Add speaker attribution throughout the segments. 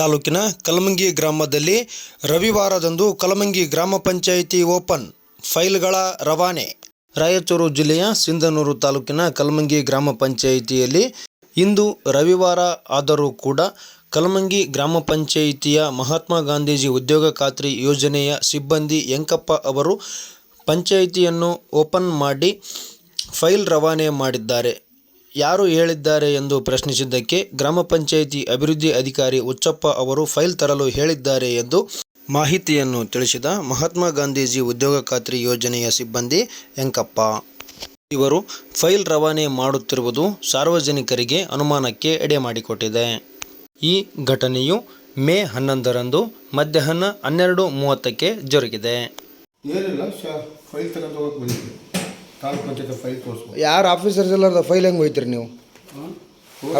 Speaker 1: ತಾಲೂಕಿನ ಕಲಮಂಗಿ ಗ್ರಾಮದಲ್ಲಿ ರವಿವಾರದಂದು ಕಲಮಂಗಿ ಗ್ರಾಮ ಪಂಚಾಯಿತಿ ಓಪನ್ ಫೈಲ್ಗಳ ರವಾನೆ. ರಾಯಚೂರು ಜಿಲ್ಲೆಯ ಸಿಂಧನೂರು ತಾಲೂಕಿನ ಕಲಮಂಗಿ ಗ್ರಾಮ ಪಂಚಾಯಿತಿಯಲ್ಲಿ ಇಂದು ರವಿವಾರ ಆದರೂ ಕೂಡ ಕಲಮಂಗಿ ಗ್ರಾಮ ಪಂಚಾಯಿತಿಯ ಮಹಾತ್ಮ ಗಾಂಧೀಜಿ ಉದ್ಯೋಗ ಖಾತ್ರಿ ಯೋಜನೆಯ ಸಿಬ್ಬಂದಿ ಯಂಕಪ್ಪ ಅವರು ಪಂಚಾಯಿತಿಯನ್ನು ಓಪನ್ ಮಾಡಿ ಫೈಲ್ ರವಾನೆ ಮಾಡಿದ್ದಾರೆ. ಯಾರು ಹೇಳಿದ್ದಾರೆ ಎಂದು ಪ್ರಶ್ನಿಸಿದ್ದಕ್ಕೆ ಗ್ರಾಮ ಪಂಚಾಯಿತಿ ಅಭಿವೃದ್ಧಿ ಅಧಿಕಾರಿ ಹುಚ್ಚಪ್ಪ ಅವರು ಫೈಲ್ ತರಲು ಹೇಳಿದ್ದಾರೆ ಎಂದು ಮಾಹಿತಿಯನ್ನು ತಿಳಿಸಿದ ಮಹಾತ್ಮ ಗಾಂಧೀಜಿ ಉದ್ಯೋಗ ಖಾತ್ರಿ ಯೋಜನೆಯ ಸಿಬ್ಬಂದಿ ಯಂಕಪ್ಪ ಇವರು ಫೈಲ್ ರವಾನೆ ಮಾಡುತ್ತಿರುವುದು ಸಾರ್ವಜನಿಕರಿಗೆ ಅನುಮಾನಕ್ಕೆ ಎಡೆ ಮಾಡಿಕೊಟ್ಟಿದೆ. ಈ ಘಟನೆಯು ಮೇ ಹನ್ನೊಂದರಂದು ಮಧ್ಯಾಹ್ನ ಹನ್ನೆರಡು ಮೂವತ್ತಕ್ಕೆ ಜರುಗಿದೆ.
Speaker 2: ಏನಿಲ್ಲ ಫೈಲ್ ತಗೊಂಡು ಹೋಗಕ್ಕೆ ತಾಲೂಕು ಪಂಚಾಯತ್ ಫೈಲ್ ತೋರಿಸ್ಬೋದು.
Speaker 3: ಯಾರು ಆಫೀಸರ್ಸ್ ಎಲ್ಲ ಫೈಲ್ ಹೆಂಗೆ ಹೋಯ್ತೀರಿ ನೀವು?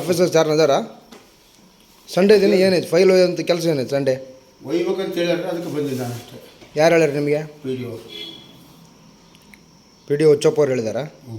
Speaker 3: ಆಫೀಸರ್ಸ್ ಯಾರು ಅದಾರ? ಸಂಡೇ ದಿನ ಏನೈತೆ ಫೈಲ್ ಅಂತ ಕೆಲಸ ಏನೈತೆ ಸಂಡೇ?
Speaker 2: ಒಯ್ಬೇಕಂತ ಹೇಳ್ಯಾರ ಅದಕ್ಕೆ ಬಂದಿದ್ದ ಅಷ್ಟೇ.
Speaker 3: ಯಾರು ಹೇಳ್ಯಾರ ನಿಮಗೆ?
Speaker 2: P D O.
Speaker 3: P D O ಅವ್ರು ಹೇಳಿದಾರಾ?
Speaker 2: ಹ್ಞೂ